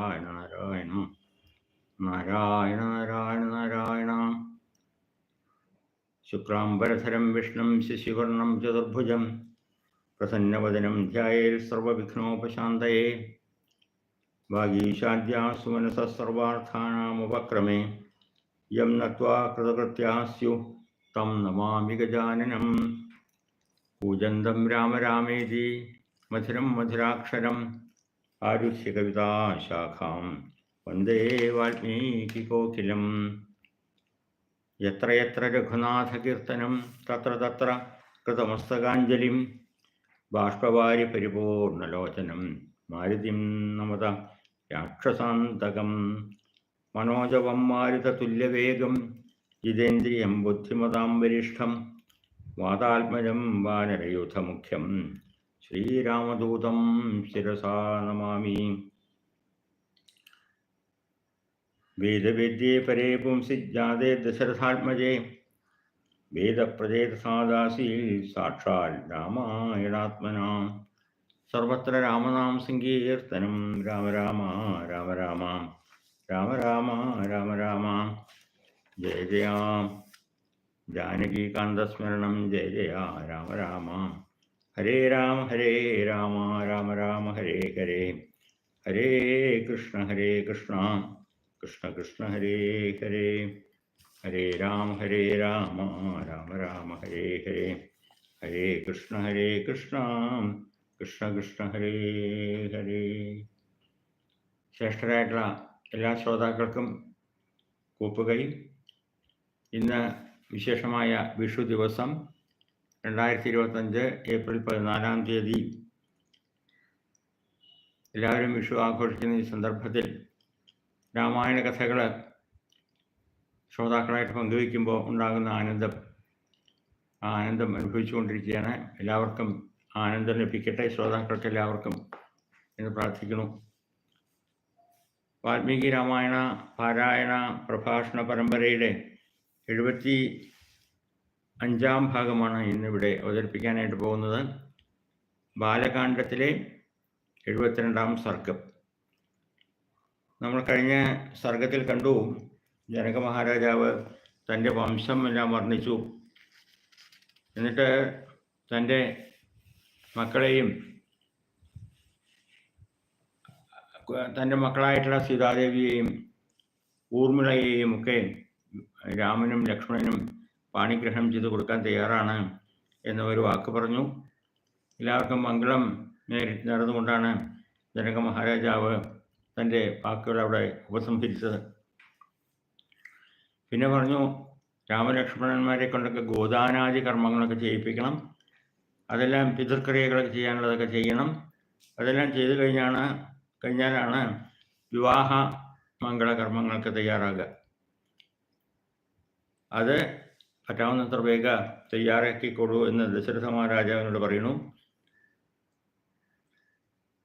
നാരായണ നാരായണ. നാരായണ നാരായണ നാരായണ. ശുക്ലാംബരധരം വിഷ്ണും ശശിവർണം ചതുർഭുജം. പ്രസന്നവദനം ധ്യായേൽ സർവവിഘ്നോപശാന്തയെ. വാഗീശാദ്യാസു മനസഃ സർവാർത്ഥാനാമുപക്രമേ. യം നത്വാ കൃതകൃത്യാ സ്യു തം നമാമി ഗജാനനം. പൂജന്തം രാമരാമേതി മധുരം മധുരാക്ഷരം. ആരുഹ്യ കവിതാശാഖാം വന്ദേ വാൽമീകികോകിലം കോകിലം. എത്രയെത്ര രഘുനാഥകീർത്തനം തത്ര തത്ര കൃതമസ്തകാഞ്ജലിം. ബാഷ്പവാരി പരിപൂർണലോചനം മാരുതിം നമത രാക്ഷസാന്തകം. മനോജവം മാരുതതുല്യവേഗം ജിതേന്ദ്രിയം ബുദ്ധിമതാം വരിഷ്ഠം വാതാത്മജം വാനരയൂഥമുഖ്യം. ശ്രീരാമദൂതം ശിരസാ നമാമി. വേദവേദ്യേ പരേ പുംസി ജാതേ ദശരഥാത്മജേ. വേദപ്രചേതസാദാസീൽ സാക്ഷാൽ രാമായണാത്മന. സർവത്ര രാമനാം സങ്കീർത്തനം രാമ രാമ രാമ രാമ രാമ രാമ രാമ രാമ. ജയ ജയ. ജാനകീകാന്തസ്മരണം ജയ ജയ. രാമ രാമ. ഹരേ രാമ ഹരേ രാമ രാമ രാമ ഹരേ ഹരേ. ഹരേ കൃഷ്ണ ഹരേ കൃഷ്ണ. കൃഷ്ണ കൃഷ്ണ ഹരേ ഹരേ. ഹരേ രാമ ഹരേ രാമ രാമ രാമ ഹരേ ഹരേ. ഹരേ കൃഷ്ണ ഹരേ കൃഷ്ണ. കൃഷ്ണ കൃഷ്ണ ഹരേ ഹരേ. ശ്രേഷ്ഠരായിട്ടുള്ള എല്ലാ ശ്രോതാക്കൾക്കും കൂപ്പുകൈ. ഇന്ന് വിശേഷമായ വിഷു ദിവസം രണ്ടായിരത്തി ഇരുപത്തഞ്ച് ഏപ്രിൽ പതിനാലാം തീയതി എല്ലാവരും വിഷു ആഘോഷിക്കുന്ന ഈ സന്ദർഭത്തിൽ രാമായണ കഥകൾ ശ്രോതാക്കളായിട്ട് പങ്കുവയ്ക്കുമ്പോൾ ഉണ്ടാകുന്ന ആനന്ദം. ആ ആനന്ദം അനുഭവിച്ചുകൊണ്ടിരിക്കുകയാണ്. എല്ലാവർക്കും ആനന്ദം ലഭിക്കട്ടെ. ശ്രോതാക്കൾക്ക് എല്ലാവർക്കും എന്ന് പ്രാർത്ഥിക്കുന്നു. വാൽമീകി രാമായണ പാരായണ പ്രഭാഷണ പരമ്പരയുടെ എഴുപത്തി അഞ്ചാം ഭാഗമാണ് ഇന്നിവിടെ അവതരിപ്പിക്കാനായിട്ട് പോകുന്നത്. ബാലകാണ്ഡത്തിലെ എഴുപത്തിരണ്ടാം സർഗം. നമ്മൾ കഴിഞ്ഞ സർഗത്തിൽ കണ്ടു ജനക മഹാരാജാവ് തന്റെ വംശം എല്ലാം വർണിച്ചു. എന്നിട്ട് തന്റെ മക്കളെയും തന്റെ മക്കളായിട്ടുള്ള സീതാദേവിയെയും ഊർമിളയെയും ഒക്കെ രാമനും ലക്ഷ്മണനും പാണിഗ്രഹണം ചെയ്ത് കൊടുക്കാൻ തയ്യാറാണ് എന്ന ഒരു വാക്ക് പറഞ്ഞു. എല്ലാവർക്കും മംഗളം നേരി നടന്നുകൊണ്ടാണ് ജനക മഹാരാജാവ് തന്റെ വാക്കുകൾ അവിടെ ഉപസംഹരിച്ചത്. പിന്നെ പറഞ്ഞു രാമലക്ഷ്മണന്മാരെ കൊണ്ടൊക്കെ ഗോദാനാദി കർമ്മങ്ങളൊക്കെ ചെയ്യിപ്പിക്കണം. അതെല്ലാം പിതൃക്രിയകളൊക്കെ ചെയ്യാനുള്ളതൊക്കെ ചെയ്യണം. അതെല്ലാം ചെയ്തു കഴിഞ്ഞാണ് കഴിഞ്ഞാലാണ് വിവാഹ മംഗളകർമ്മങ്ങൾക്ക് തയ്യാറാകുക. അത് പറ്റാവുന്നത്ര വേഗ തയ്യാറാക്കിക്കൊള്ളൂ എന്ന് ദശരഥ മഹാരാജാവിനോട് പറയുന്നു.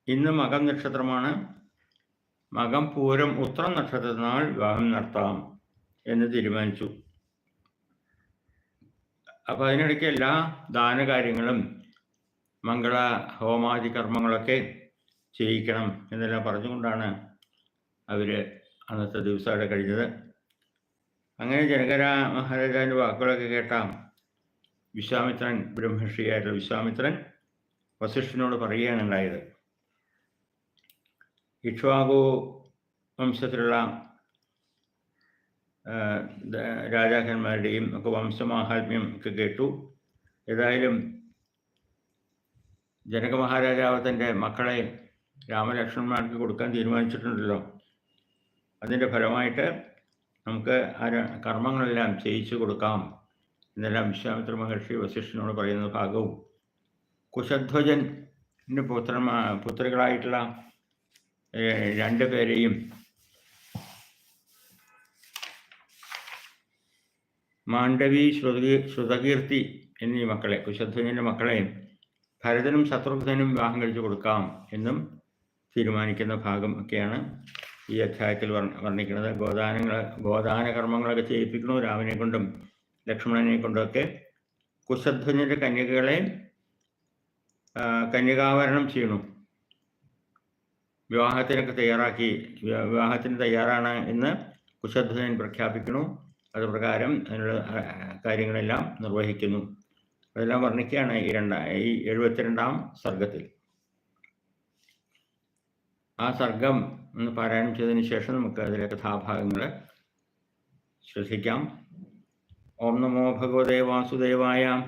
ഇന്ന് മകം നക്ഷത്രമാണ്. മകം പൂരം ഉത്രം നക്ഷത്രത്തിനാൾ വിവാഹം നടത്താം എന്ന് തീരുമാനിച്ചു. അപ്പൊ അതിനിടയ്ക്ക് എല്ലാ ദാനകാര്യങ്ങളും മംഗള ഹോമാദി കർമ്മങ്ങളൊക്കെ ചെയ്യിക്കണം എന്നെല്ലാം പറഞ്ഞുകൊണ്ടാണ് അവർ അന്നത്തെ ദിവസം അവിടെ കഴിഞ്ഞത്. അങ്ങനെ ജനകര മഹാരാജാവിന്റെ വാക്കുകളൊക്കെ കേട്ടാം. വിശ്വാമിത്രൻ ബ്രഹ്മർഷിയായിട്ടുള്ള വിശ്വാമിത്രൻ വസിഷ്ഠനോട് പറയുകയാണ് ഉണ്ടായത്. ഇക്ഷ്വാകു വംശത്തിലുള്ള രാജാക്കന്മാരുടെയും ഒക്കെ വംശമാഹാത്മ്യം ഒക്കെ കേട്ടു. ഏതായാലും ജനക മഹാരാജാവ് തന്റെ മക്കളെ രാമലക്ഷ്മണന്മാർക്ക് കൊടുക്കാൻ തീരുമാനിച്ചിട്ടുണ്ടല്ലോ. അതിന്റെ ഫലമായിട്ട് നമുക്ക് ആ കർമ്മങ്ങളെല്ലാം ചെയ്യിച്ചു കൊടുക്കാം. എന്നെല്ലാം വിശ്വാമിത്ര മഹർഷി വസിഷ്ഠനോട് പറയുന്ന ഭാഗവും. കുശധ്വജന്റെ പുത്രന്മാ പുത്രികളായിട്ടുള്ള രണ്ടു പേരെയും മാണ്ഡവി ശ്രുതി ശ്രുതകീർത്തി എന്നീ മക്കളെ കുശധ്വജന്റെ മക്കളെ ഭരതനും ശത്രുഘ്നും വിവാഹം കഴിച്ചു കൊടുക്കാം എന്നും തീരുമാനിക്കുന്ന ഭാഗം ഒക്കെയാണ്. ഈ അധ്യായത്തിൽ വർണിക്കുന്നത് ഗോദാനങ്ങൾ ഗോദാന കർമ്മങ്ങളൊക്കെ ചെയ്യിപ്പിക്കുന്നു രാമനെ കൊണ്ടും ലക്ഷ്മണനെ കൊണ്ടുമൊക്കെ കുശധ്വജന്റെ കന്യകകളെ കന്യകാവരണം ചെയ്യണു. വിവാഹത്തിനൊക്കെ തയ്യാറാക്കി വിവാഹത്തിന് തയ്യാറാണ് എന്ന് കുശധ്വജൻ പ്രഖ്യാപിക്കുന്നു. അതുപ്രകാരം അതിനുള്ള കാര്യങ്ങളെല്ലാം നിർവഹിക്കുന്നു. അതെല്ലാം വർണിക്കുകയാണ് ഈ രണ്ടാം ഈ എഴുപത്തിരണ്ടാം സർഗത്തിൽ ആ സർഗം എന്ന് പാരായണം ചെയ്തതിന് ശേഷം നമുക്ക് അതിലെ കഥാഭാഗങ്ങൾ ശ്രദ്ധിക്കാം. ഓം നമോ ഭഗവതേ വാസുദേവായ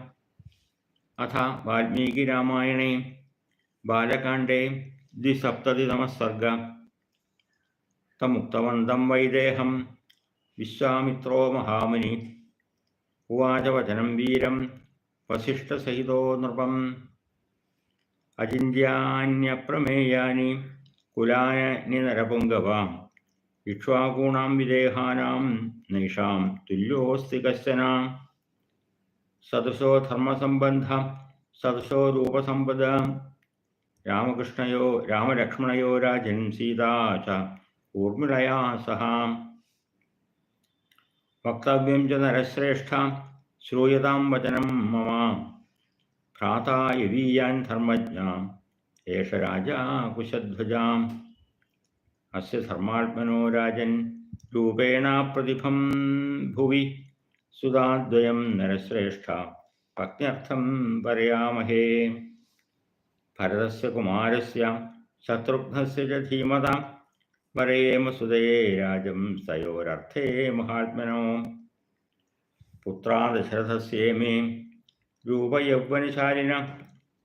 അഥ വാൽമീകി രാമായണേ ബാലകാണ്ഡേ ദ്വിസപ്തതിതമः സർഗ തമുക്തവന്തം വൈദേഹം വിശ്വാമിത്രോ മഹാമുനി ഉവാചവചനം വീരം വസിഷ്ഠസഹിതോ നൃപം അചിന്യാന്യപ്രമേയാനി കുലാനി നരപുങ്കവാം ഇക്ഷ്വാകൂണാം വിദേഹാനാം നൈഷാം തുല്യോസ്തി കശ്ചന സദൃശോ ധർമ്മസംബന്ധ സദൃശോ രൂപസമ്പദ രാമകൃഷ്ണയോ രാമലക്ഷ്മണയോ രാജൻ സീതാ ച ഊർമിളയാ സഹ വക്തവ്യം ച നരശ്രേഷ്ഠ ശ്രൂയതാം വചനം മമ ഭ്രാതാ യവീയാൻ ധർമ്മജ്ഞാം ഏഷ രാജാ കുശധ്വജാം അസ്യ ധർമാത്മനോ രാജൻ രൂപേണ പ്രതിഭം ഭുവി സുതാദ്വയം നരശ്രേഷ്ഠ പത്ന്യർത്ഥം പറയാമഹേ ഭരതസ്യ കുമാരസ്യ ശത്രുഘ്നസ്യ ച ധീമത വരയേമ സുതയേ രാജം തയോരർത്ഥേ മഹാത്മനോ പുത്രാ ദശരഥസ്യേമേ രൂപയൗവനശാലിന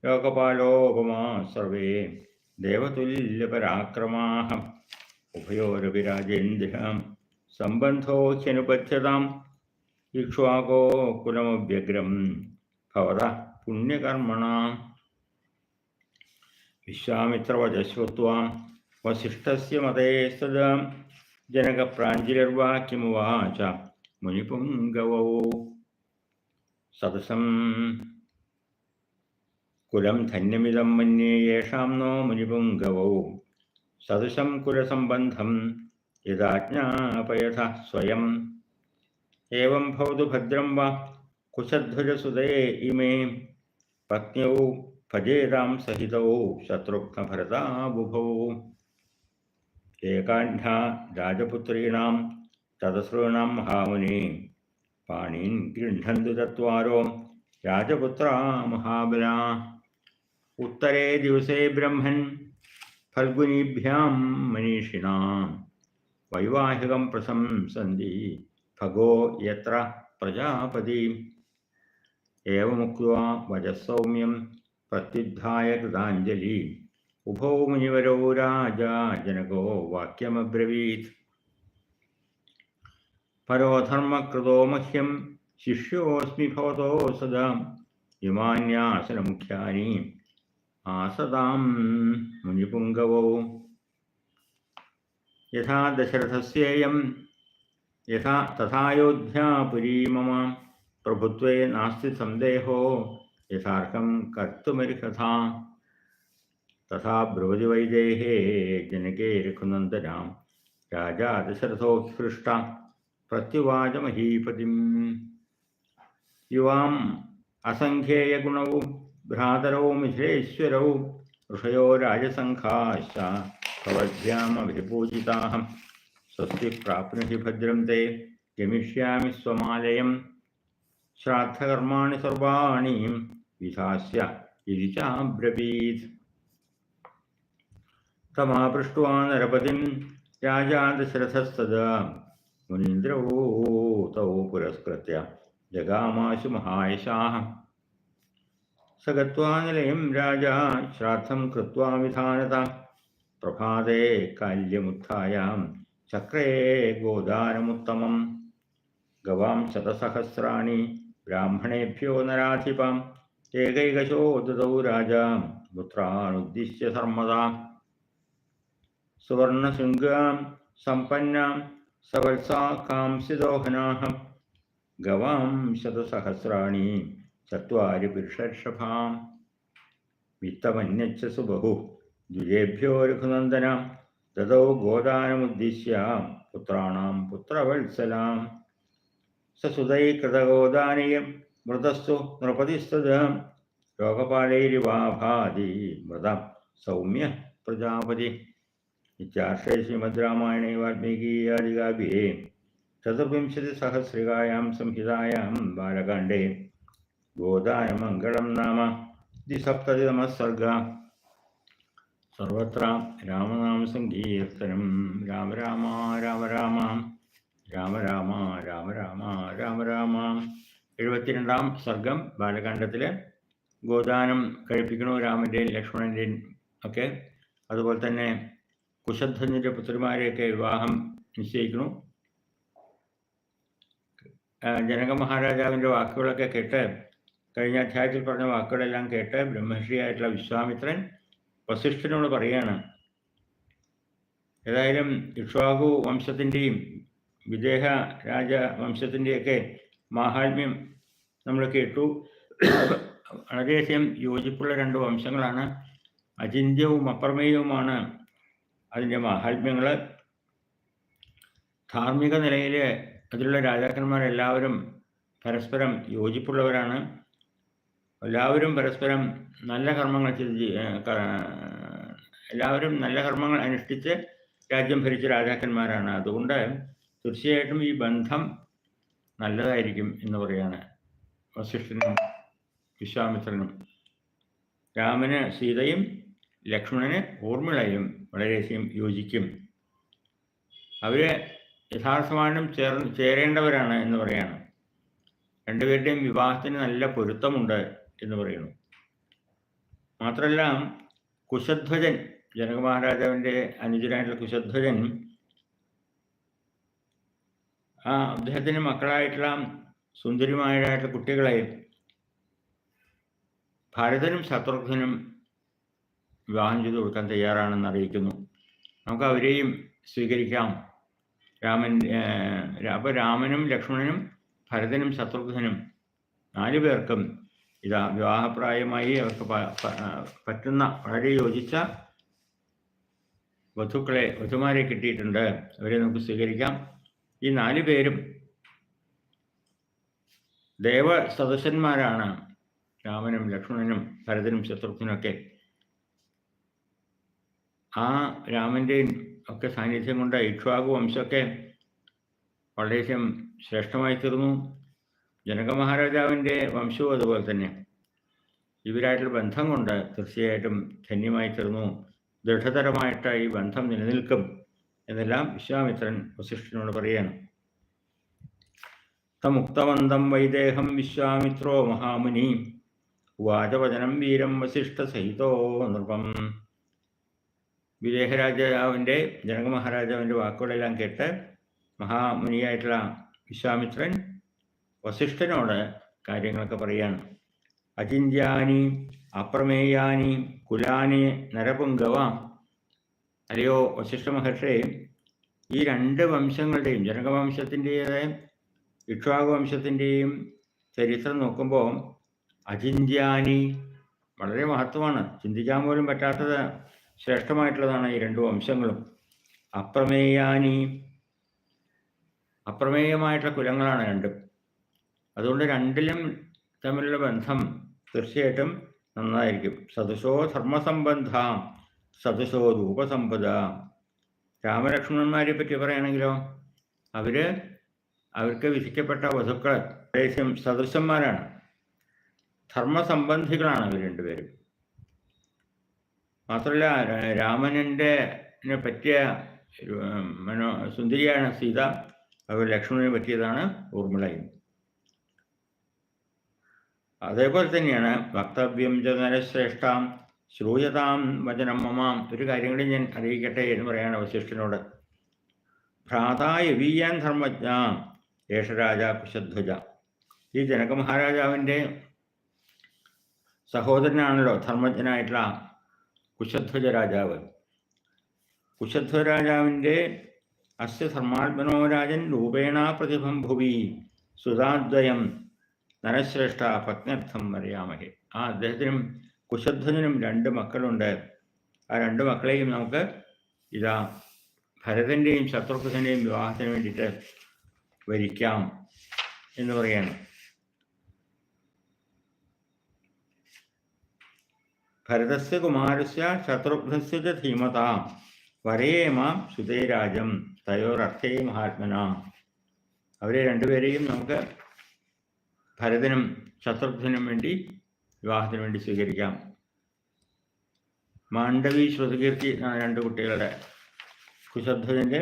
ലോകപാലോപമാ സർവേ ദേവതുല്യപരാക്രമാः ഉഭയോരവിരാജേന്ദ്രം സംബന്ധോ ഹ്യനുപത്യതാം ഇക്ഷ്വാകോ കുലമവ്യഗ്രം. ഭവത പുണ്യകർമ്മണ. വിശ്വാമിത്രവചശ്രുത്വാം വസിഷ്ഠസ്യ മതേ സദാ. ജനകപ്രാഞ്ജലിർവാക്യമുവാച. മുനിപുംഗവോ സദസം കുലം ധന്യമിതം മന്യേ യേഷാം നോ മുനിപുംഗവോ സദൃശം കുലസംബന്ധം യഥാജ്ഞാപയഥ സ്വയം. ഏവം ഭവതു ഭദ്രം വ കുശധ്വജസുതേ ഇമേ. പത്ന്യൗ ഭജേതാം സഹിതൗ ശത്രുഘ്നഭരതാ ബുഭൗ ഏകാഢ്യ രാജപുത്രീണാം തദസ്രൂണാം മഹാമുനി. പാണീൻ ഗൃഹന്തു ചത്വാരോ രാജപുത്ര മഹാബലാ. ഉത്തരേ ദിവസേ ബ്രഹ്മൻ ഫൽഗുനീഭ്യാം മനീഷിണാം വൈവാഹികം പ്രശംസന്തി ഭഗോ യത്ര പ്രജാപതി ഏവമുക്വാ വജസൗമ്യം പ്രത്യുദ്ധായ കൃതാഞ്ജലി ഉഭോ മുനിവരോ രാജാ ജനകോ വാക്യമബ്രവീത് പരോധർമ്മകൃതോ മഹ്യം ശിഷ്യോസ്മി ഭവതോ സദാ ഇമാന്യാസനമുഖ്യാനി ആസതാം മുനിപുങ്കവോ യഥാ ദശരഥസ്യേയം യഥാ തഥായോധ്യാപുരീ മമ പ്രഭുത്വേ നാസ്തി സന്ദേഹോ യഥാർത്ഥം കർത്തുമർഹതാ തഥാ ബ്രവതി വൈദേഹേ ജനകേ രഘുനന്ദനാം രാജാ ദശരഥോത്കൃഷ്ട പ്രത്യുവാച മഹീപതിം യുവാം അസംഖ്യേയഗുണൗ ഭ്രാതരൗ മിഥിലേശ്വരൗ ഋഷയോ രാജസംഘാശ്ച ഭവദ്ഭ്യാമഭിപൂജിതാः സ്വസ്തി പ്രാപ്നുഹി ഭദ്രം തേ ഗമിഷ്യാമി സ്വമാലയം ശ്രാദ്ധകർമാണി സർവാണി വിധാസ്യ ഇതി ചാബ്രവീത് തമാപൃഷ്ട്വാ നരപതിം രാജാ ദശരഥസ്തദാ മുനീന്ദ്രോ തൗ പുരസ്കൃത്യ ജഗാമാശു മഹായശാः स गत्वा निलयं राजा श्राद्धं कृत्वा विधानता प्रभाते काल्यमुत्थायां चक्रे गोदानमुत्तमं गवां शतसहस्राणि ब्राह्मणेभ्यो नराधिपाम् एकैकशो ददौ राजा पुत्रानुद्दिश्य सर्मदा सुवर्णशृङ्गां सम्पन्नां सवत्साकांसिदोहनाः गवां शतसहस्राणि ചത്വാരി പുരുഷർഷഭാം വിത്തമന്യച്ഛസു ബഹു ദ്വിജേഭ്യോ രഘുനന്ദനം ദദൗ ഗോദാനമുദ്ദേശ്യ പുത്രാണാം പുത്രവത്സലാം സസുതൈകൃതഗോദാനീയം മൃതസ്തു നൃപതിസ്തുത ലോകപാലൈരിവാഭാതി മൃതം സൗമ്യ പ്രജാപതി ഇത്യാർഷേ ശ്രീമദ്രാമായണേ വാൽമീകീയാദികാവ്യേ ചതുർവിശതിസഹസ്രികാ സംഹിതം ബാലകാണ്ഡേ बोधाय മംഗളം നാമ द्विसप्ततितमः सर्गः सर्वत्र രാമനാമ राम രാമ രാമ രാമ രാമ രാമ രാമ രാമ രാമ രാമ എഴുപത്തിരണ്ടാം സർഗം ബാലകാണ്ഡത്തിലെ ഗോദാനം കഴിപ്പിക്കണു രാമന്റെയും ലക്ഷ്മണന്റെയും ഒക്കെ. അതുപോലെ തന്നെ കുശധ്വനിന്റെ പുത്രിമാരെയൊക്കെ വിവാഹം നിശ്ചയിക്കണു ജനക മഹാരാജാവിന്റെ വാക്കുകളൊക്കെ കേട്ട് കഴിഞ്ഞ അധ്യായത്തിൽ പറഞ്ഞ വാക്കുകളെല്ലാം കേട്ട് ബ്രഹ്മശ്രീയായിട്ടുള്ള വിശ്വാമിത്രൻ വസിഷ്ഠനോട് പറയാണ് ഏതായാലും ഇക്ഷ്വാകു വംശത്തിന്റെയും വിദേഹ രാജവംശത്തിന്റെയൊക്കെ മാഹാത്മ്യം നമ്മൾ കേട്ടു. വളരെയധികം യോജിപ്പുള്ള രണ്ട് വംശങ്ങളാണ്. അചിന്യവും അപ്രമേയവുമാണ് അതിന്റെ മാഹാത്മ്യങ്ങൾ. ധാർമ്മിക നിലയിൽ അതിലുള്ള രാജാക്കന്മാരെല്ലാവരും പരസ്പരം യോജിപ്പുള്ളവരാണ്. എല്ലാവരും പരസ്പരം നല്ല കർമ്മങ്ങൾ ചെയ്ത് എല്ലാവരും നല്ല കർമ്മങ്ങൾ അനുഷ്ഠിച്ച് രാജ്യം ഭരിച്ച രാജാക്കന്മാരാണ്. അതുകൊണ്ട് തീർച്ചയായിട്ടും ഈ ബന്ധം നല്ലതായിരിക്കും എന്ന് പറയാണ് വസിഷ്ഠനും വിശ്വാമിത്രനും. രാമന് സീതയും ലക്ഷ്മണന് ഊർമിളയും വളരെയധികം യോജിക്കും. അവരെ യഥാർത്ഥമായിട്ടും ചേർ ചേരേണ്ടവരാണ് എന്ന് പറയാണ്. രണ്ടുപേരുടെയും വിവാഹത്തിന് നല്ല പൊരുത്തമുണ്ട് എന്ന് പറയുന്നു. മാത്രമല്ല കുശധ്വജൻ ജനക മഹാരാജാവിന്റെ അനുജനായിട്ടുള്ള കുശധ്വജൻ ആ അദ്ദേഹത്തിന് മക്കളായിട്ടുള്ള സുന്ദരിമാരായിട്ടുള്ള കുട്ടികളെ ഭരതനും ശത്രുഘ്നും വിവാഹം ചെയ്തു കൊടുക്കാൻ തയ്യാറാണെന്ന് അറിയിക്കുന്നു. നമുക്ക് അവരെയും സ്വീകരിക്കാം. രാമൻ അപ്പോൾ രാമനും ലക്ഷ്മണനും ഭരതനും ശത്രുഘ്നും നാലു പേർക്കും ഇതാ വിവാഹപ്രായമായി അവർക്ക് പറ്റുന്ന വളരെ യോജിച്ച വധുക്കളെ വധുമാരെ കിട്ടിയിട്ടുണ്ട്. അവരെ നമുക്ക് സ്വീകരിക്കാം. ഈ നാല് പേരും ദേവ സദസ്യന്മാരാണ്. രാമനും ലക്ഷ്മണനും ഭരതനും ശത്രുഘ്നൊക്കെ ആ രാമന്റെയും ഒക്കെ സാന്നിധ്യം കൊണ്ട് ഇക്ഷ്വാകു വംശമൊക്കെ വളരെയധികം ശ്രേഷ്ഠമായി തീർന്നു ജനക മഹാരാജാവിന്റെ വംശവും അതുപോലെ തന്നെ. ഇവരായിട്ടുള്ള ബന്ധം കൊണ്ട് തീർച്ചയായിട്ടും ധന്യമായി തീർന്നു. ദൃഢതരമായിട്ട് ഈ ബന്ധം നിലനിൽക്കും എന്നെല്ലാം വിശ്വാമിത്രൻ വസിഷ്ഠനോട് പറയാണ്. തമുക്തവന്തം വൈദേഹം വിശ്വാമിത്രോ മഹാമുനി വാചവചനം വീരം വസിഷ്ഠ സഹിതോ നൃപം. വിദേഹരാജാവിന്റെ ജനക മഹാരാജാവിന്റെ വാക്കുകളെല്ലാം കേട്ട് മഹാമുനിയായിട്ടുള്ള വിശ്വാമിത്രൻ വസിഷ്ഠനോട് കാര്യങ്ങളൊക്കെ പറയാണ്. അചിന്യാനി അപ്രമേയാനി കുലാനി നരപുങ്കവാം. അല്ലയോ വശിഷ്ഠ മഹർഷേ ഈ രണ്ട് വംശങ്ങളുടെയും ജനകവംശത്തിന്റെയും ഇക്ഷ്വാകുവംശത്തിന്റെയും ചരിത്രം നോക്കുമ്പോൾ അചിന്യാനി വളരെ മഹത്വമാണ്. ചിന്തിക്കാൻ പോലും പറ്റാത്തത് ശ്രേഷ്ഠമായിട്ടുള്ളതാണ് ഈ രണ്ട് വംശങ്ങളും. അപ്രമേയാനി അപ്രമേയമായിട്ടുള്ള കുലങ്ങളാണ് രണ്ടും. അതുകൊണ്ട് രണ്ടിലും തമ്മിലുള്ള ബന്ധം തീർച്ചയായിട്ടും നന്നായിരിക്കും. സദൃശോ ധർമ്മസംബന്ധ സദൃശോ രൂപസമ്പദ രാമലക്ഷ്മണന്മാരെ പറ്റി പറയുകയാണെങ്കിലോ അവർ അവർക്ക് വിധിക്കപ്പെട്ട വധുക്കൾ ദേശം സദൃശന്മാരാണ് ധർമ്മസംബന്ധികളാണ് അവർ രണ്ടുപേരും. മാത്രമല്ല രാമനന്റെ പറ്റിയ മനോ സുന്ദരിയാണ് സീത. അവർ ലക്ഷ്മണനെ പറ്റിയതാണ് ഊർമിളയും. അതേപോലെ തന്നെയാണ് വക്തവ്യം ജനശ്രേഷ്ഠാം ശ്രൂയതാം വചനം മമാം. ഒരു കാര്യം കൂടി ഞാൻ അറിയിക്കട്ടെ എന്ന് പറയുകയാണ് വശിഷ്ഠനോട് ഭ്രാതായ വീയാൻ ധർമ്മജ്ഞ യേശരാജ കുശധ്വജ. ഈ ജനക മഹാരാജാവിന്റെ സഹോദരനാണല്ലോ ധർമ്മജ്ഞനായിട്ടുള്ള കുശധ്വജ രാജാവ്. കുശധ്വജ രാജാവിന്റെ അസ്യ ധർമാത്മനോരാജൻ രൂപേണ പ്രതിഭം ഭുവി സുതാദ്വയം നരശ്രേഷ്ഠ പത്നർത്ഥം അറിയാമഹേ. ആ അദ്ദേഹത്തിനും കുശധ്വനും രണ്ട് മക്കളുണ്ട്. ആ രണ്ട് മക്കളെയും നമുക്ക് ഇതാ ഭരതന്റെയും ശത്രുഘ്നന്റെയും വിവാഹത്തിന് വേണ്ടിയിട്ട് വരിക്കാം എന്ന് പറയാണ് ഭരതസ് കുമാരസ്യ ശത്രുഘ്നസ്യ ധീമത. വരയേമാം സുതേരാജം തയോരർത്ഥേ മഹാത്മന. അവരെ രണ്ടുപേരെയും നമുക്ക് ഭരതനും ശത്രുഘ്നും വേണ്ടി വിവാഹത്തിന് വേണ്ടി സ്വീകരിക്കാം. മാണ്ഡവി ശ്രുതകീർത്തി എന്നാണ് രണ്ട് കുട്ടികളുടെ കുശധ്വജന്റെ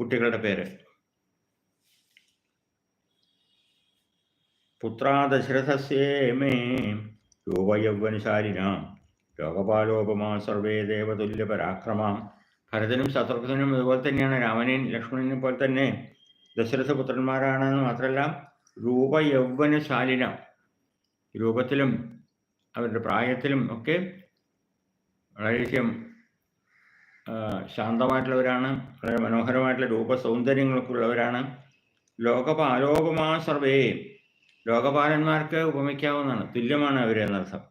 കുട്ടികളുടെ പേര്. പുത്രാദശരഥസ്യേമേ രൂപയൗവനശാലിന ലോകപാലോപമാ സർവേ ദേവതുല്യ പരാക്രമാം ഭരതനും ശത്രുഘ്നും അതുപോലെ തന്നെയാണ് രാമനെയും ലക്ഷ്മണനെയും പോലെ തന്നെ ദശരഥ പുത്രന്മാരാണെന്ന് മാത്രമല്ല രൂപയൗവനശാലിന. രൂപത്തിലും അവരുടെ പ്രായത്തിലും ഒക്കെ വളരെയധികം ശാന്തമായിട്ടുള്ളവരാണ് വളരെ മനോഹരമായിട്ടുള്ള രൂപ സൗന്ദര്യങ്ങളൊക്കെ ഉള്ളവരാണ് ലോകപാലോപമാ സർവേ. ലോകപാലന്മാർക്ക് ഉപമിക്കാവുന്നതാണ്. തുല്യമാണ് അവർ എന്നർത്ഥം.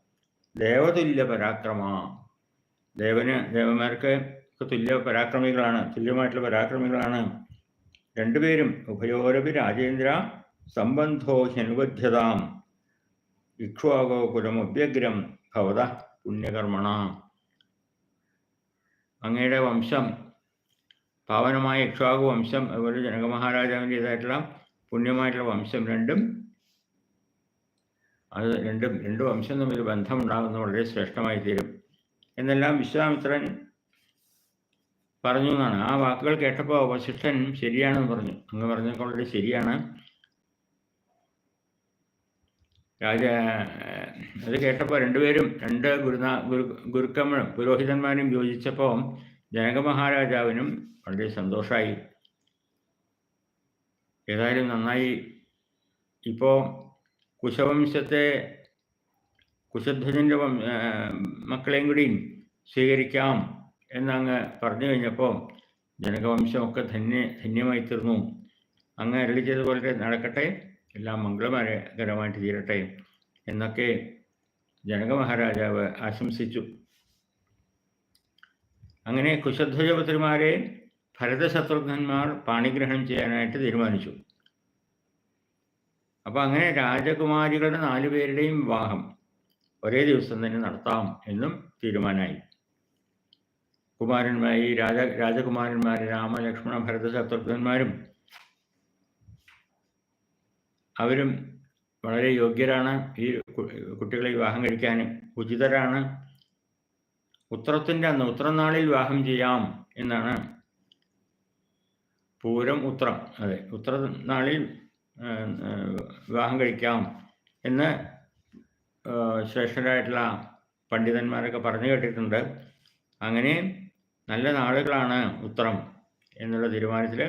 ദേവതുല്യ പരാക്രമ ദേവന് ദേവന്മാർക്ക് തുല്യ പരാക്രമികളാണ് തുല്യമായിട്ടുള്ള പരാക്രമികളാണ്. രണ്ടുപേരും ഉഭയോരപി രാജേന്ദ്ര സംബന്ധോ ഹ്യനുബദ്ധ്യതാം ഇക്ഷ്വാകോ കുലമഭ്യഗ്രം ഭവത പുണ്യകർമ്മണ. അങ്ങയുടെ വംശം പാവനമായ ഇക്ഷ്വാകു വംശം അതുപോലെ ജനക മഹാരാജാവിന്റെതായിട്ടുള്ള പുണ്യമായിട്ടുള്ള വംശം രണ്ടും അത് രണ്ടും രണ്ട് വംശം തമ്മിൽ ബന്ധമുണ്ടാകുന്ന വളരെ ശ്രേഷ്ഠമായി തീരും. എന്നെല്ലാം വിശ്വാമിത്രൻ പറഞ്ഞു എന്നാണ്. ആ വാക്കുകൾ കേട്ടപ്പോൾ വശിഷ്ഠൻ ശരിയാണെന്ന് പറഞ്ഞു. അങ്ങ് പറഞ്ഞൊക്കെ വളരെ ശരിയാണ്. രാജ അത് കേട്ടപ്പോൾ രണ്ടുപേരും രണ്ട് ഗുരുനാ ഗുരു ഗുരുക്കമ്മളും പുരോഹിതന്മാരും യോജിച്ചപ്പോൾ ജനക മഹാരാജാവിനും വളരെ സന്തോഷമായി ഏതായാലും നന്നായി. ഇപ്പോൾ കുശവംശത്തെ കുശധ്വജന്റെ മക്കളെയും കൂടി സ്വീകരിക്കാം എന്നങ്ങ് പറഞ്ഞു കഴിഞ്ഞപ്പോൾ ജനകവംശമൊക്കെ ധന്യ ധന്യമായി തീർന്നു അങ്ങ് അരളി ചെയ്തപോലെ നടക്കട്ടെ. എല്ലാം മംഗളകരമായിട്ട് തീരട്ടെ എന്നൊക്കെ ജനക മഹാരാജാവ് ആശംസിച്ചു. അങ്ങനെ കുശധ്വജപുത്രിമാരെ ഭരതശത്രുഘ്നന്മാർ പാണിഗ്രഹണം ചെയ്യാനായിട്ട് തീരുമാനിച്ചു. അപ്പോൾ അങ്ങനെ രാജകുമാരികളുടെ നാലു പേരുടെയും വിവാഹം ഒരേ ദിവസം തന്നെ നടത്താം എന്നും തീരുമാനമായി. കുമാരന്മാരി രാജ രാജകുമാരന്മാർ രാമ ലക്ഷ്മണ ഭരത ശത്രുഘ്നന്മാരും അവരും വളരെ യോഗ്യരാണ്. ഈ കുട്ടികളെ വിവാഹം കഴിക്കാൻ ഉചിതരാണ്. ഉത്രത്തിന്റെ അന്ന് ഉത്രനാളിൽ വിവാഹം ചെയ്യാം എന്നാണ് പൂരം ഉത്രം. അതെ ഉത്രനാളിൽ വിവാഹം കഴിക്കാം എന്ന് ശ്രേഷ്ഠരായിട്ടുള്ള പണ്ഡിതന്മാരൊക്കെ പറഞ്ഞു കേട്ടിട്ടുണ്ട്. അങ്ങനെ നല്ല നാളുകളാണ് ഉത്രം എന്നുള്ള തീരുമാനത്തിൽ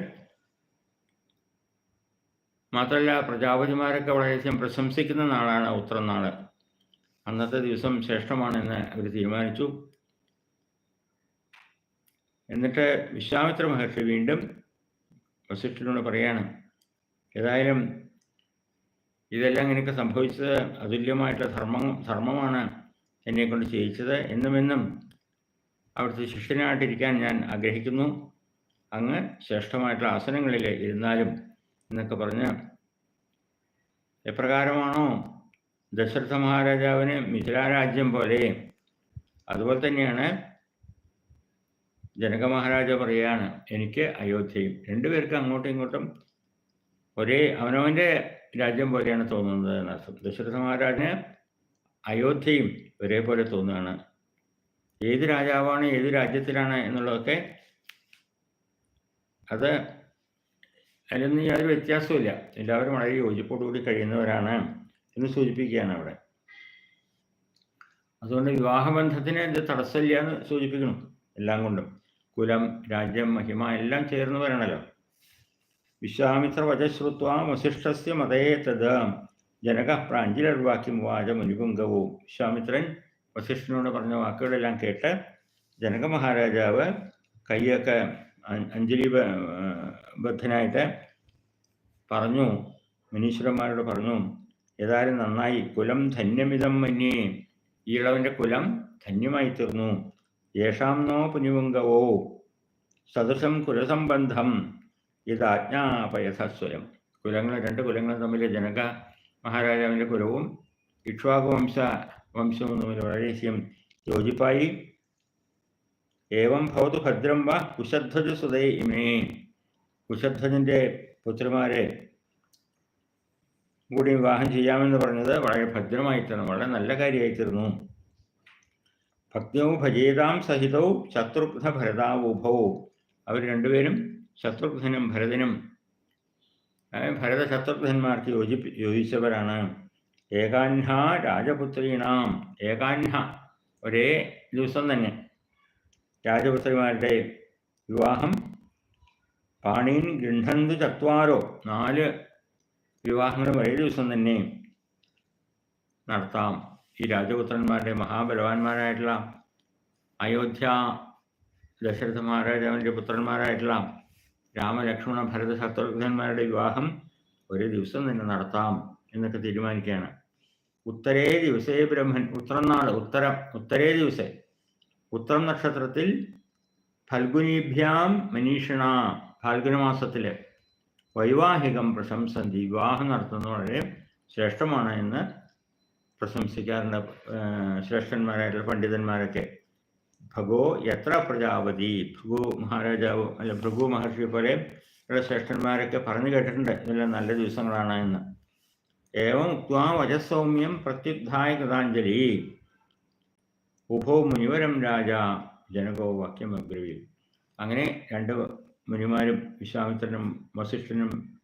മാത്രമല്ല പ്രജാപതിമാരൊക്കെ വളരെയധികം പ്രശംസിക്കുന്ന നാളാണ് ഉത്രനാൾ അന്നത്തെ ദിവസം ശ്രേഷ്ഠമാണെന്ന് അവർ തീരുമാനിച്ചു. എന്നിട്ട് വിശ്വാമിത്ര മഹർഷി വീണ്ടും വസിഷ്ഠനോട് പറയാണ് ഏതായാലും ഇതെല്ലാം നിനക്ക് സംഭവിച്ചത് അതുല്യമായിട്ടുള്ള ധർമ്മം ധർമ്മമാണ് എന്നെ കൊണ്ട് ചെയ്യിച്ചത്. എന്നുമെന്നും അവിടുത്തെ ശിഷ്യനായിട്ടിരിക്കാൻ ഞാൻ ആഗ്രഹിക്കുന്നു. അങ്ങ് ശ്രേഷ്ഠമായിട്ടുള്ള ആസനങ്ങളിൽ ഇരുന്നാലും എന്നൊക്കെ പറഞ്ഞ് എപ്രകാരമാണോ ദശരഥ മഹാരാജാവിന് മിഥിലാരാജ്യം പോലെ അതുപോലെ തന്നെയാണ് ജനക മഹാരാജ പറയുകയാണ് എനിക്ക് അയോധ്യയും. രണ്ടുപേർക്കും അങ്ങോട്ടും ഇങ്ങോട്ടും ഒരേ അവനവന്റെ രാജ്യം പോലെയാണ് തോന്നുന്നത് എന്നർത്ഥം ദശരഥ മഹാരാജന് അയോധ്യയും ഒരേപോലെ തോന്നുകയാണ്. ഏത് രാജാവാണ് ഏത് രാജ്യത്തിലാണ് എന്നുള്ളതൊക്കെ അത് അതിലൊന്നും യാതൊരു വ്യത്യാസമില്ല എല്ലാവരും വളരെ യോജിപ്പോടുകൂടി കഴിയുന്നവരാണ് എന്ന് സൂചിപ്പിക്കുകയാണ് അവിടെ. അതുകൊണ്ട് വിവാഹബന്ധത്തിന് ഇത് തടസ്സമില്ല എന്ന് സൂചിപ്പിക്കണം എല്ലാം കൊണ്ടും. കുലം രാജ്യം മഹിമ എല്ലാം ചേർന്നവരാണല്ലോ. വിശ്വാമിത്ര വചശ്രുത്വ വസിഷ്ഠസ്യ മതേ തത് ജനക പ്രാഞ്ചിലർവാക്യം വാച മുനിപുങ്കവും വിശ്വാമിത്രൻ വസിഷ്ഠനോട് പറഞ്ഞ വാക്കുകളെല്ലാം കേട്ട് ജനക മഹാരാജാവ് കൈയൊക്കെ അഞ്ജലി ബദ്ധനായിട്ട് പറഞ്ഞു. മുനീശ്വരന്മാരോട് പറഞ്ഞു ഏതായാലും നന്നായി. കുലം ധന്യമിതം മന്യേ. ഈ ഇളവന്റെ കുലം ധന്യമായി തീർന്നു. യേഷാം നോ പുനിമുങ്കവോ സദൃശം കുലസംബന്ധം ഇത് സ്വയം കുലങ്ങൾ രണ്ട് കുലങ്ങൾ തമ്മിൽ ജനക മഹാരാജാവിന്റെ കുലവും ഇക്ഷ്വാകു വംശ വംശവും തമ്മിൽ വളരെയധികം യോജിപ്പായി. ഏവം ഭവതു ഭദ്രം വ കുശധ്വജ സുതൈ ഇമേ. കുശധ്വജന്റെ പുത്രിമാരെ കൂടി വിവാഹം ചെയ്യാമെന്ന് പറഞ്ഞത് വളരെ ഭദ്രമായി തീർന്നു വളരെ നല്ല കാര്യമായി തീർന്നു ഭക്തിയോ ഭജേതാം സഹിതവും ശത്രുഘ്ന ഭരതാവുഭവും. അവർ രണ്ടുപേരും ശത്രുഘ്നും ഭരതനും. ഭരത ശത്രുഘ്നന്മാർക്ക് യോജിപ്പി യോജിച്ചവരാണ്. ഏകാഹ്ന രാജപുത്രീണാം. ഏകാഹ്ന ഒരേ ദിവസം തന്നെ. രാജപുത്രിമാരുടെ വിവാഹം പാണീൻ ഗൃഹന്ത് ചത്വാരോ നാല് വിവാഹങ്ങളും ഒരേ ദിവസം തന്നെ നടത്താം. ഈ രാജപുത്രന്മാരുടെ മഹാബലവാന്മാരായിട്ടുള്ള അയോധ്യ ദശരഥ മഹാരാജാവിന്റെ പുത്രന്മാരായിട്ടുള്ള രാമലക്ഷ്മണ ഭരത ശത്രുഘ്നന്മാരുടെ വിവാഹം ഒരു ദിവസം തന്നെ നടത്താം എന്നൊക്കെ തീരുമാനിക്കുകയാണ്. ഉത്തരേ ദിവസേ ബ്രഹ്മൻ ഉത്തരം നാൾ ഉത്തരം ഉത്തരേ ദിവസേ. ഉത്തരം നക്ഷത്രത്തിൽ ഫൽഗുനീഭ്യാം മനീഷണ ഫാൽഗുന മാസത്തിലെ വൈവാഹികം പ്രശംസന്തി വിവാഹം നടത്തുന്നത് വളരെ ശ്രേഷ്ഠമാണ് എന്ന് പ്രശംസിക്കാറുണ്ട് ശ്രേഷ്ഠന്മാരായിട്ടുള്ള പണ്ഡിതന്മാരൊക്കെ. ഭഗോ എത്ര പ്രജാപതി ഭഗു മഹാരാജാവ് അല്ല ഭൃഗു മഹർഷി പോലെ ശ്രേഷ്ഠന്മാരൊക്കെ പറഞ്ഞു കേട്ടിട്ടുണ്ട് ഇതെല്ലാം നല്ല ദിവസങ്ങളാണ് എന്ന്. ഏവം ഉക്വാ വജസൗമ്യം പ്രത്യുദ്ധായ കൃതാഞ്ജലി ഉഭോ മുനിവരം രാജ ജനകോ വാക്യം അഗ്രവി അങ്ങനെ രണ്ട് മുനിമാരും വിശ്വാമിത്രനും വസിഷ്ഠനും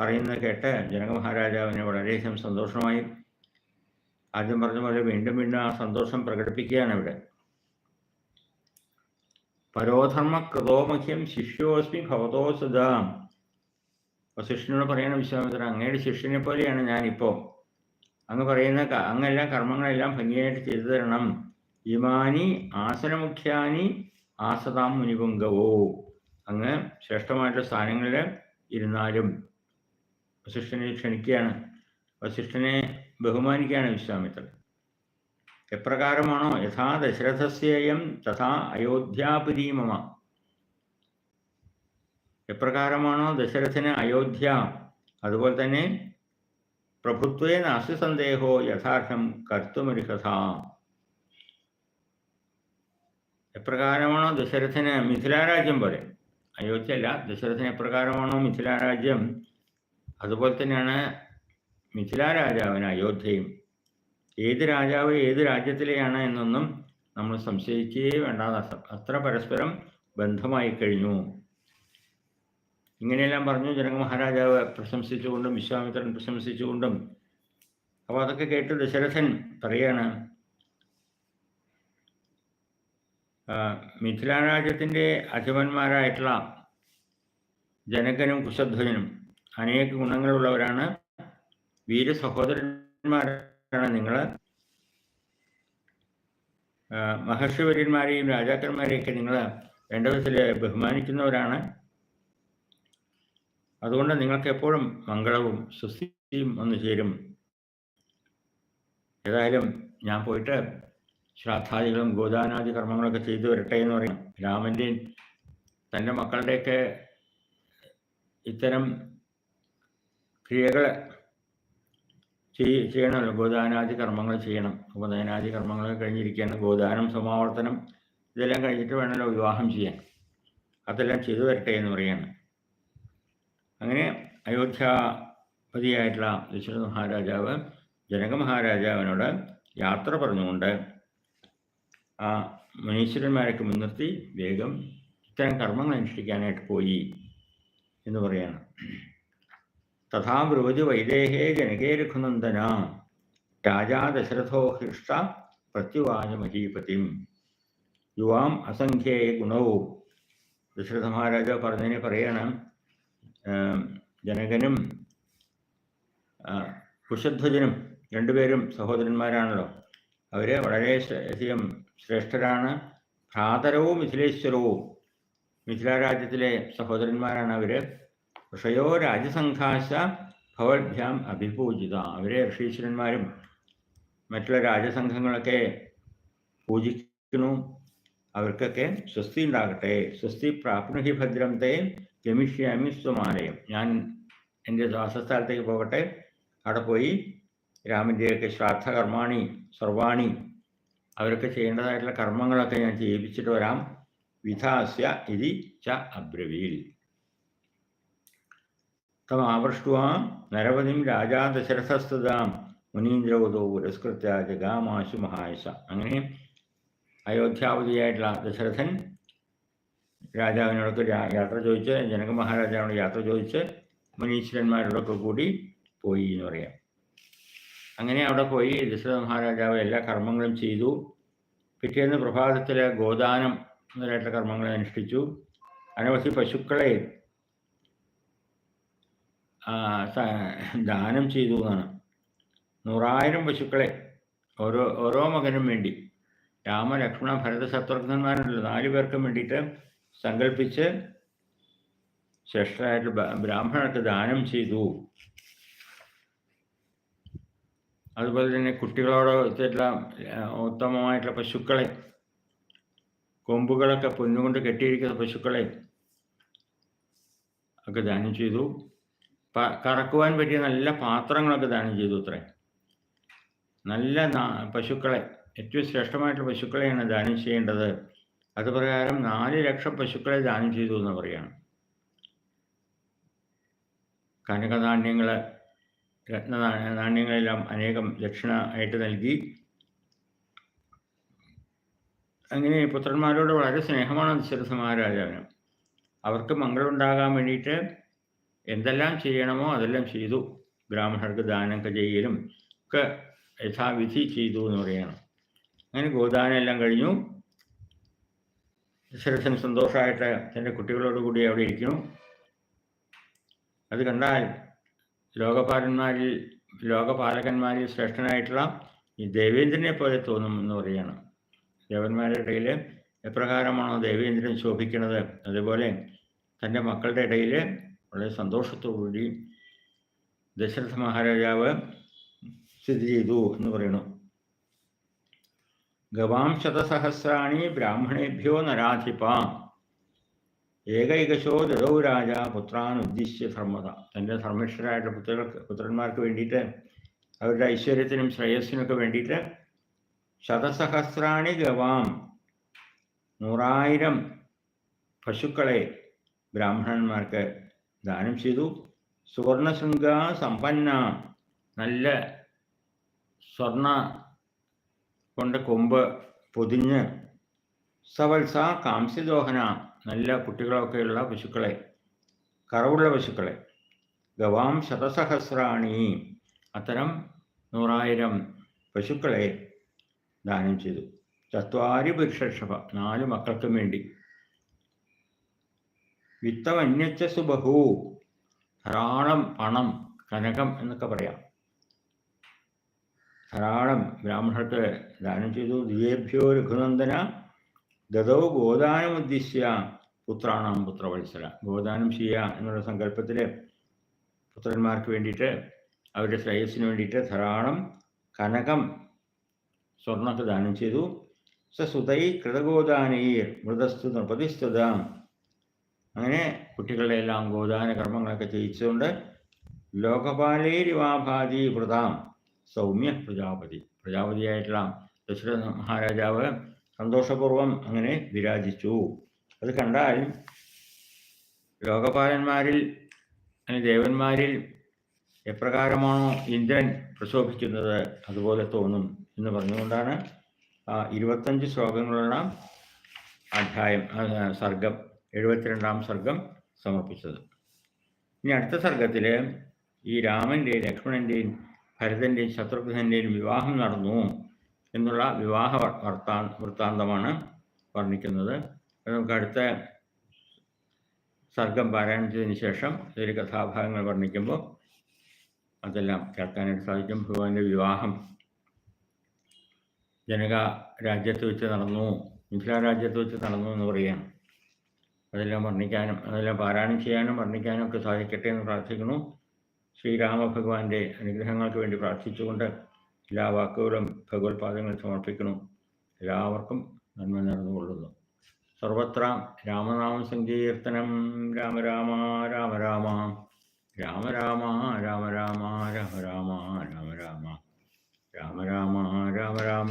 പറയുന്നത് കേട്ട് ജനക മഹാരാജാവിന് വളരെയധികം സന്തോഷമായി. ആദ്യം പറഞ്ഞ പോലെ വീണ്ടും വീണ്ടും ആ സന്തോഷം പ്രകടിപ്പിക്കുകയാണ് ഇവിടെ. പരോധർമ്മ കൃതോമഹ്യം ശിഷ്യോസ്മി ഭവതോ സദാ. വസിഷ്ഠനോട് പറയണ വിശ്വാമിത്രൻ അങ്ങയുടെ ശിഷ്യനെ പോലെയാണ് ഞാനിപ്പോൾ അങ്ങ് പറയുന്ന അങ്ങെല്ലാം കർമ്മങ്ങളെല്ലാം ഭംഗിയായിട്ട് ചെയ്തു തരണം. ഇമാനി ആസനമുഖ്യാനി ആസതാം മുനിപുങ്കവോ. അങ്ങ് ശ്രേഷ്ഠമായിട്ടുള്ള സ്ഥാനങ്ങളിൽ ഇരുന്നാലും വസിഷ്ഠനെ ക്ഷണിക്കുകയാണ്. വസിഷ്ഠനെ ബഹുമാനിക്കുകയാണ് വിശ്വാമിത്രൻ. എപ്രകാരമാണോ യഥാ ദശരഥസ്യം തഥാ അയോധ്യാപുരീ മമ? എപ്രകാരമാണോ ദശരഥന് അയോധ്യ? അതുപോലെ തന്നെ പ്രഭുത്വേ നാസ്തി സന്ദേഹോ യഥാർത്ഥം കർത്തുമരിഹഥ എപ്രകാരമാണോ ദശരഥന് മിഥിലാരാജ്യം പോലെ അയോധ്യ അല്ല ദശരഥന് എപ്രകാരമാണോ മിഥിലാരാജ്യം? അതുപോലെ തന്നെയാണ് മിഥിലാരാജാവിന് അയോധ്യയും. ഏത് രാജാവ് ഏത് രാജ്യത്തിലെയാണ് എന്നൊന്നും നമ്മൾ സംശയിക്കുകയേ വേണ്ട. അത്ര പരസ്പരം ബന്ധമായി കഴിഞ്ഞു. ഇങ്ങനെയെല്ലാം പറഞ്ഞു ജനക മഹാരാജാവ് പ്രശംസിച്ചുകൊണ്ടും വിശ്വാമിത്രൻ പ്രശംസിച്ചുകൊണ്ടും. അപ്പോൾ അതൊക്കെ കേട്ട് ദശരഥൻ പറയാണ് മിഥിലാരാജ്യത്തിന്റെ അധിപന്മാരായിട്ടുള്ള ജനകനും കുശധ്വജനും അനേക ഗുണങ്ങളുള്ളവരാണ്. വീര സഹോദരന്മാരാണ് നിങ്ങൾ മഹർഷിവര്യന്മാരെയും രാജാക്കന്മാരെയൊക്കെ നിങ്ങൾ വേണ്ട വിധത്തിൽ ബഹുമാനിക്കുന്നവരാണ്. അതുകൊണ്ട് നിങ്ങൾക്ക് എപ്പോഴും മംഗളവും സുസ്ഥിതിയും വന്നു ചേരും. ഏതായാലും ഞാൻ പോയിട്ട് ശ്രാദ്ധാദികളും ഗോദാനാദി കർമ്മങ്ങളൊക്കെ ചെയ്തു വരട്ടെ എന്ന് പറയും. രാമന്റെ തന്റെ മക്കളുടെയൊക്കെ ഇത്തരം ക്രിയകൾ ചെയ്യണമല്ലോ. ഗോദാനാദി കർമ്മങ്ങൾ ചെയ്യണം. ഗോദാനാദി കർമ്മങ്ങൾ കഴിഞ്ഞിരിക്കുകയാണ്. ഗോദാനം സമാവർത്തനം ഇതെല്ലാം കഴിഞ്ഞിട്ട് വേണമല്ലോ വിവാഹം ചെയ്യാൻ. അതെല്ലാം ചെയ്തു വരട്ടെ എന്ന് പറയാണ്. അങ്ങനെ അയോധ്യാപതിയായിട്ടുള്ള ദശരഥ മഹാരാജാവ് ജനക മഹാരാജാവിനോട് യാത്ര പറഞ്ഞുകൊണ്ട് ആ മനുഷ്യന്മാരൊക്കെ മുൻനിർത്തി വേഗം ഇത്തരം കർമ്മങ്ങൾ അനുഷ്ഠിക്കാനായിട്ട് പോയി എന്ന് പറയാണ്. തഥാ ബ്രുവതി വൈദേഹേ ജനകേ രഘുനന്ദന രാജാ ദശരഥോ ഹൃഷ്ട പ്രത്യുവാച മഹീപതിം. യുവാം അസംഖ്യേയ ഗുണവും ദശരഥ മഹാരാജ പറഞ്ഞതിനെ പറയണം ജനകനും കുശധ്വജനും രണ്ടുപേരും സഹോദരന്മാരാണല്ലോ. അവരെ വളരെ അധികം ശ്രേഷ്ഠരാണ്. ഭ്രാതരവും മിഥിലേശ്വരവും മിഥിലാരാജ്യത്തിലെ സഹോദരന്മാരാണ് അവർ ഋഷയോ രാജസംഘാശ ഭവത്ഭ്യാം അഭിപൂജിത. അവരെ ഋഷീശ്വരന്മാരും മറ്റുള്ള രാജസംഘങ്ങളൊക്കെ പൂജിക്കുന്നു. അവർക്കൊക്കെ സ്വസ്തി ഉണ്ടാകട്ടെ. സ്വസ്തി പ്രാപ്നുഹി ഭദ്രം തേ ഗമിഷ്യാമി സ്വമാലയം. ഞാൻ എന്റെ വാസസ്ഥലത്തേക്ക് പോകട്ടെ. അവിടെ പോയി രാമന്റെയൊക്കെ ശ്രാദ്ധകർമാണി സർവാണി അവരൊക്കെ ചെയ്യേണ്ടതായിട്ടുള്ള കർമ്മങ്ങളൊക്കെ ഞാൻ ചെയ്യിപ്പിച്ചിട്ട് വരാം. വിധാസ്യ ഇതി ച അബ്രവീൽ. തമാവൃഷ്ടുവാ നരപതിം രാജാ ദശരഥസ്തുതാം മുനീന്ദ്രവതോ പുരസ്കൃത്യ ജഗാമാശു മഹായസ അങ്ങനെ അയോധ്യാവതിയായിട്ടുള്ള ദശരഥൻ രാജാവിനോടൊക്കെ യാത്ര ചോദിച്ച് ജനക മഹാരാജാവിനോട് യാത്ര ചോദിച്ച് മുനീശ്വരന്മാരോടൊക്കെ കൂടി പോയി എന്ന് പറയാം. അങ്ങനെ അവിടെ പോയി ദശരഥ മഹാരാജാവ് എല്ലാ കർമ്മങ്ങളും ചെയ്തു. പിറ്റേന്ന് പ്രഭാതത്തിലെ ഗോദാനം മുതലായിട്ടുള്ള കർമ്മങ്ങൾ അനുഷ്ഠിച്ചു. അനവധി പശുക്കളെ ദാനം ചെയ്തു എന്നാണ്. നൂറായിരം പശുക്കളെ ഓരോ ഓരോ മകനും വേണ്ടി. രാമ ലക്ഷ്മണ ഭരത ശത്രുഘ്നന്മാരുണ്ടല്ലോ നാലു പേർക്കും വേണ്ടിയിട്ട് സങ്കല്പിച്ച് ശ്രേഷ്ഠരായിട്ട് ബ്രാഹ്മണർക്ക് ദാനം ചെയ്തു. അതുപോലെ തന്നെ കുട്ടികളോടൊത്തുള്ള ഉത്തമമായിട്ടുള്ള പശുക്കളെ കൊമ്പുകളൊക്കെ പൊന്നുകൊണ്ട് കെട്ടിയിരിക്കുന്ന പശുക്കളെ ഒക്കെ ദാനം ചെയ്തു. കറക്കുവാൻ പറ്റിയ നല്ല പാത്രങ്ങളൊക്കെ ദാനം ചെയ്തു അത്രേ. നല്ല പശുക്കളെ ഏറ്റവും ശ്രേഷ്ഠമായിട്ടുള്ള പശുക്കളെയാണ് ദാനം ചെയ്യേണ്ടത്. അതുപ്രകാരം നാല് ലക്ഷം പശുക്കളെ ദാനം ചെയ്തു എന്ന് പറയാണ് കനകധാന്യങ്ങൾ രത്ന നാണ്യങ്ങളെല്ലാം അനേകം ദക്ഷിണ നൽകി. അങ്ങനെ പുത്രന്മാരോട് വളരെ സ്നേഹമാണ് ദശരഥ മഹാരാജാവിന് അവർക്ക് മംഗളുണ്ടാകാൻ വേണ്ടിയിട്ട് എന്തെല്ലാം ചെയ്യണമോ അതെല്ലാം ചെയ്തു. ബ്രാഹ്മണർക്ക് ദാനമൊക്കെ ചെയ്യലും ഒക്കെ യഥാവിധി ചെയ്തു എന്ന് പറയണം. അങ്ങനെ ഗോദാനം എല്ലാം കഴിഞ്ഞു. ദശരഥൻ സന്തോഷമായിട്ട് തന്റെ കുട്ടികളോടുകൂടി അവിടെ ഇരിക്കുന്നു. അത് കണ്ടാൽ ലോകപാലന്മാരിൽ ലോകപാലകന്മാരിൽ ശ്രേഷ്ഠനായിട്ടുള്ള ഈ ദേവേന്ദ്രനെ പോലെ തോന്നും എന്ന് പറയുകയാണ്. ദേവന്മാരുടെ ഇടയിൽ എപ്രകാരമാണോ ദേവേന്ദ്രൻ ശോഭിക്കുന്നത്? അതുപോലെ തന്റെ മക്കളുടെ ഇടയിൽ വളരെ സന്തോഷത്തോടുകൂടി ദശരഥ മഹാരാജാവ് സ്ഥിതി ചെയ്തു എന്ന് പറയുന്നു. ഗവാം ശതസഹസ്രാണി ബ്രാഹ്മണേഭ്യോ നരാധിപ. ഏകൈകശോ ദതൗ രാജ പുത്രാൻ ഉദ്ദിശ്യ ധർമ്മത. തന്റെ ധർമ്മിഷ്ഠരായിട്ടുള്ള പുത്രർക്ക് പുത്രന്മാർക്ക് വേണ്ടിയിട്ട് അവരുടെ ഐശ്വര്യത്തിനും ശ്രേയസ്സിനൊക്കെ വേണ്ടിയിട്ട് ശതസഹസ്രാണി ഗവാം നൂറായിരം പശുക്കളെ ബ്രാഹ്മണന്മാർക്ക് ദാനം ചെയ്തു. സുവർണശൃംഗ സമ്പന്ന നല്ല സ്വർണ കൊണ്ട് കൊമ്പ് പൊതിഞ്ഞ് സവത്സ കാംസ്യദോഹന നല്ല കുട്ടികളൊക്കെയുള്ള പശുക്കളെ കറവുള്ള പശുക്കളെ. ഗവാം ശതസഹസ്രാണി. അത്തരം നൂറായിരം പശുക്കളെ ദാനം ചെയ്തു. ചത്വാരി പുരുഷക്ഷഭ നാല് മക്കൾക്കും വേണ്ടി. വിത്തമന്യച്ച സുബഹു ധാരാളം പണം കനകം എന്നൊക്കെ പറയാം. ധാരാളം ബ്രാഹ്മണർക്ക് ദാനം ചെയ്തു. ദിയേഭ്യോ രഘുനന്ദന ദതോ ഗോദാനമുദ്ദിശ്യ പുത്രാണാം പുത്രവത്സര ഗോദാനം ചെയ്യുക എന്നുള്ള സങ്കല്പത്തിൽ പുത്രന്മാർക്ക് വേണ്ടിയിട്ട് അവരുടെ ശ്രേയസ്സിന് വേണ്ടിയിട്ട് ധാരാളം കനകം സ്വർണക്ക് ദാനം ചെയ്തു. സുതൈ കൃതഗോദാനീർ മൃതസ്തു നൃപതിസ്തുത അങ്ങനെ കുട്ടികളുടെ എല്ലാം ഗോദാന കർമ്മങ്ങളൊക്കെ ചെയ്യിച്ചുകൊണ്ട് ലോകപാലേരിവാഭാതി വൃതാം സൗമ്യ പ്രജാപതി. പ്രജാപതിയായിട്ടുള്ള ദശരഥ മഹാരാജാവ് സന്തോഷപൂർവം അങ്ങനെ വിരാജിച്ചു. അത് കണ്ടാൽ ലോകപാലന്മാരിൽ ദേവന്മാരിൽ എപ്രകാരമാണോ ഇന്ദ്രൻ പ്രശോഭിക്കുന്നത് അതുപോലെ തോന്നും എന്ന് പറഞ്ഞുകൊണ്ടാണ് ആ ഇരുപത്തഞ്ച് ശ്ലോകങ്ങളുള്ള അധ്യായം സർഗം എഴുപത്തിരണ്ടാം സർഗം സമർപ്പിച്ചത്. ഇനി അടുത്ത സർഗത്തിൽ ഈ രാമന്റെയും ലക്ഷ്മണന്റെയും ഭരതന്റെയും ശത്രുഘ്നന്റെയും വിവാഹം നടന്നു. എന്നുള്ള വിവാഹ വർത്താ വൃത്താന്തമാണ് വർണിക്കുന്നത്. നമുക്ക് അടുത്ത സർഗം പാരായണത്തിന് ശേഷം ഇതിൽ കഥാഭാഗങ്ങൾ വർണിക്കുമ്പോൾ അതെല്ലാം കേൾക്കാനായിട്ട് സാധിക്കും. ഭഗവാന്റെ വിവാഹം ജനക രാജ്യത്ത് വെച്ച് നടന്നു മിഥില രാജ്യത്ത് വെച്ച് നടന്നു എന്ന് പറയാം അതെല്ലാം വർണിക്കാനും അതെല്ലാം പാരായണം ചെയ്യാനും വർണിക്കാനും ഒക്കെ സാധിക്കട്ടെ എന്ന് പ്രാർത്ഥിക്കുന്നു. ശ്രീരാമഭഗവാന്റെ അനുഗ്രഹങ്ങൾക്ക് വേണ്ടി പ്രാർത്ഥിച്ചുകൊണ്ട് എല്ലാ വാക്കുകളും ഭഗവത്പാദങ്ങൾ സമർപ്പിക്കണം. എല്ലാവർക്കും നന്മ നടന്നുകൊള്ളുന്നു സർവത്ര രാമനാമ സങ്കീർത്തനം. രാമ രാമ രാമ രാമ. രാമ രാമ രാമ രാമ രാമ രാമ രാമ രാമ. രാമ രാമ രാമ രാമ.